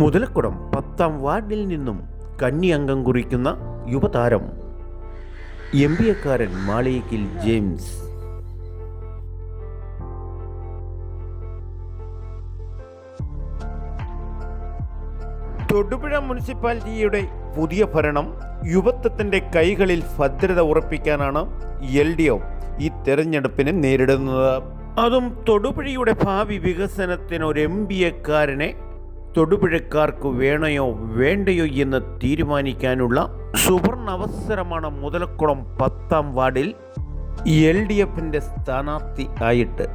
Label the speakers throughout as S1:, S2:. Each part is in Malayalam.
S1: മുതലക്കുടം പത്താം വാർഡിൽ നിന്നും കന്നി അംഗം കുറിക്കുന്ന യുവതാരം എം ബി എക്കാരൻ മാളിയക്കിൽ ജെയിംസ്. തൊടുപുഴ മുനിസിപ്പാലിറ്റിയുടെ പുതിയ ഭരണം യുവത്വത്തിന്റെ കൈകളിൽ ഭദ്രത ഉറപ്പിക്കാനാണ് എൽ ഡി എഫ് ഈ തെരഞ്ഞെടുപ്പിനെ നേരിടുന്നത്. അതും തൊടുപുഴയുടെ ഭാവി വികസനത്തിന് ഒരു എം ബി എക്കാരനെ തൊടുപുഴക്കാർക്ക് വേണയോ വേണ്ടയോ എന്ന് തീരുമാനിക്കാനുള്ള സുവർണ അവസരമാണ് മുതലക്കുളം പത്താം വാർഡിൽ എൽ ഡി എഫിന്റെ സ്ഥാനാർത്ഥി ആയിട്ട്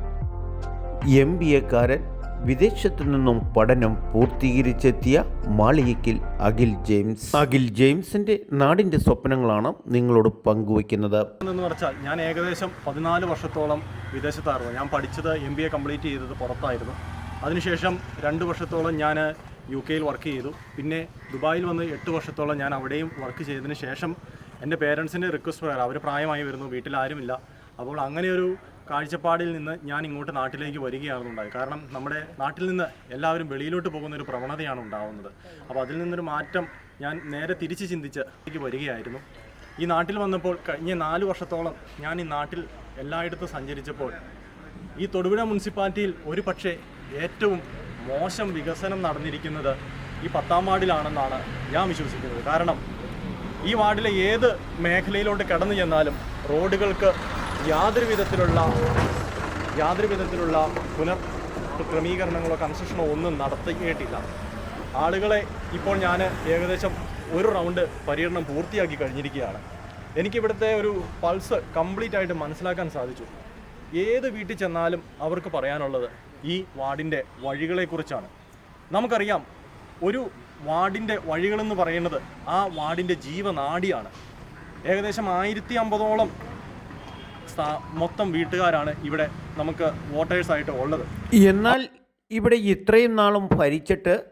S1: എം ബി എക്കാരൻ വിദേശത്തു നിന്നും പഠനം പൂർത്തീകരിച്ചെത്തിയ മാളികയ്ക്കിൽ അഖിൽ ജെയിംസ്. അഖിൽ ജെയിംസിന്റെ നാടിന്റെ സ്വപ്നങ്ങളാണ് നിങ്ങളോട് പങ്കുവയ്ക്കുന്നത്.
S2: എന്ന് പറഞ്ഞാൽ ഞാൻ ഏകദേശം പതിനാല് വർഷത്തോളം വിദേശത്തായിരുന്നു. ഞാൻ പഠിച്ചത് എം ബി എ കംപ്ലീറ്റ് ചെയ്തത് പുറത്തായിരുന്നു. അതിനുശേഷം രണ്ട് വർഷത്തോളം ഞാൻ യു കെയിൽ വർക്ക് ചെയ്തു. പിന്നെ ദുബായിൽ വന്ന് എട്ട് വർഷത്തോളം ഞാൻ അവിടെയും വർക്ക് ചെയ്തതിന് ശേഷം എന്റെ പേരൻസിന്റെ റിക്വസ്റ്റ് പ്രകാരം അവർ പ്രായമായി വരുന്നു വീട്ടിൽ ഇല്ല അപ്പോൾ അങ്ങനെ ഒരു കാഴ്ചപ്പാടിൽ നിന്ന് ഞാൻ ഇങ്ങോട്ട് നാട്ടിലേക്ക് വരികയാണ് ഉണ്ടായത്. കാരണം നമ്മുടെ നാട്ടിൽ നിന്ന് എല്ലാവരും വെളിയിലോട്ട് പോകുന്ന ഒരു പ്രവണതയാണ് ഉണ്ടാവുന്നത്. അപ്പോൾ അതിൽ നിന്നൊരു മാറ്റം ഞാൻ നേരെ തിരിച്ച് ചിന്തിച്ച് വരികയായിരുന്നു. ഈ നാട്ടിൽ വന്നപ്പോൾ കഴിഞ്ഞ നാല് വർഷത്തോളം ഞാൻ ഈ നാട്ടിൽ എല്ലായിടത്തും സഞ്ചരിച്ചപ്പോൾ ഈ തൊടുപുഴ മുനിസിപ്പാലിറ്റിയിൽ ഒരു പക്ഷേ ഏറ്റവും മോശം വികസനം നടന്നിരിക്കുന്നത് ഈ പത്താം വാർഡിലാണെന്നാണ് ഞാൻ വിശ്വസിക്കുന്നത്. കാരണം ഈ വാർഡിലെ ഏത് മേഖലയിലോട്ട് കടന്നു ചെന്നാലും റോഡുകൾക്ക് യാതൊരു വിധത്തിലുള്ള യാതൊരു വിധത്തിലുള്ള പുനർ ക്രമീകരണങ്ങളോ കൺസ്ട്രക്ഷനോ ഒന്നും നടത്തിയിട്ടില്ല. ആളുകളെ ഇപ്പോൾ ഞാൻ ഏകദേശം ഒരു റൗണ്ട് പര്യടനം പൂർത്തിയാക്കി കഴിഞ്ഞിരിക്കുകയാണ്. എനിക്കിവിടുത്തെ ഒരു പൾസ് കംപ്ലീറ്റ് ആയിട്ട് മനസ്സിലാക്കാൻ സാധിച്ചു. ഏത് വീട്ടിൽ ചെന്നാലും അവർക്ക് പറയാനുള്ളത് ഈ വാർഡിന്റെ വഴികളെക്കുറിച്ചാണ്. നമുക്കറിയാം ഒരു വാർഡിന്റെ വഴികളെന്ന് പറയുന്നത് ആ വാർഡിന്റെ ജീവനാടിയാണ്. ഏകദേശം ആയിരത്തി അമ്പതോളം മൊത്തം വീട്ടുകാരാണ് ഇവിടെ നമുക്ക് വോട്ടേഴ്സ് ആയിട്ട് ഉള്ളത്.
S1: എന്നാൽ ഇവിടെ ഇത്രയും നാളും ഭരിച്ചിട്ട്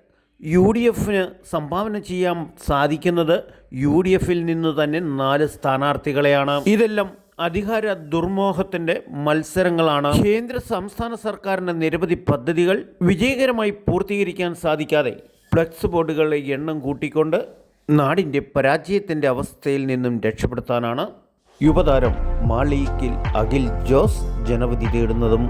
S1: യു ഡി എഫിന് സംഭാവന ചെയ്യാൻ സാധിക്കുന്നത് യു ഡി എഫിൽ നിന്ന് തന്നെ നാല് സ്ഥാനാർത്ഥികളെയാണ്. ഇതെല്ലാം അധികാര ദുർമോഹത്തിന്റെ മത്സരങ്ങളാണ് കേന്ദ്ര സംസ്ഥാന സർക്കാരിന്റെ നിരവധി പദ്ധതികൾ വിജയകരമായി പൂർത്തീകരിക്കാൻ സാധിക്കാതെ ഫ്ലക്സ് ബോർഡുകളുടെ എണ്ണം കൂട്ടിക്കൊണ്ട് നാടിന്റെ പരാജയത്തിന്റെ അവസ്ഥയിൽ നിന്നും രക്ഷപ്പെടുത്താനാണ് യുവതാരം മാളിക്കിൽ അഖിൽ ജോസ് ജനവിധി തേടുന്നതും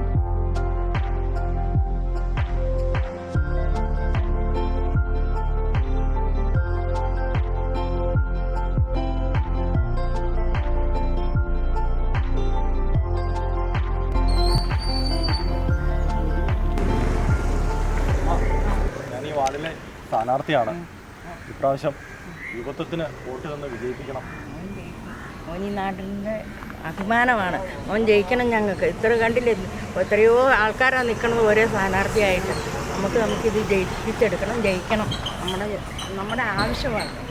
S2: സ്ഥാനാർത്ഥിയാണ്. ഇപ്രാവശ്യം യുവത്വത്തിന് വോട്ട് തന്ന് വിജയിപ്പിക്കണം.
S3: അഭിമാനമാണ്. അവൻ ജയിക്കണം ഞങ്ങൾക്ക്. ഇത്ര കണ്ടില്ലേ? എത്രയോ ആൾക്കാരാണ് നിൽക്കുന്നത് ഒരേ സ്ഥാനാർത്ഥിയായിട്ട്. നമുക്ക് നമുക്കിത് ജയിപ്പിച്ചെടുക്കണം ജയിക്കണം. നമ്മുടെ നമ്മുടെ ആവശ്യമാണ്.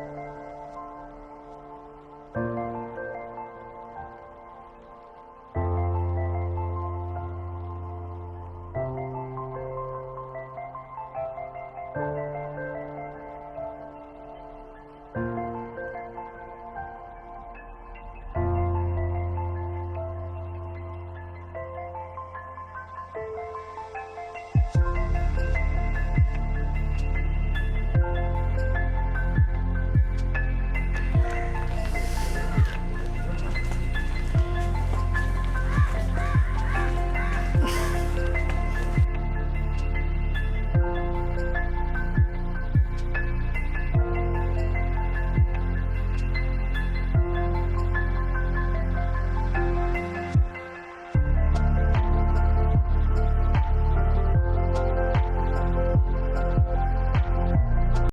S3: Thank you.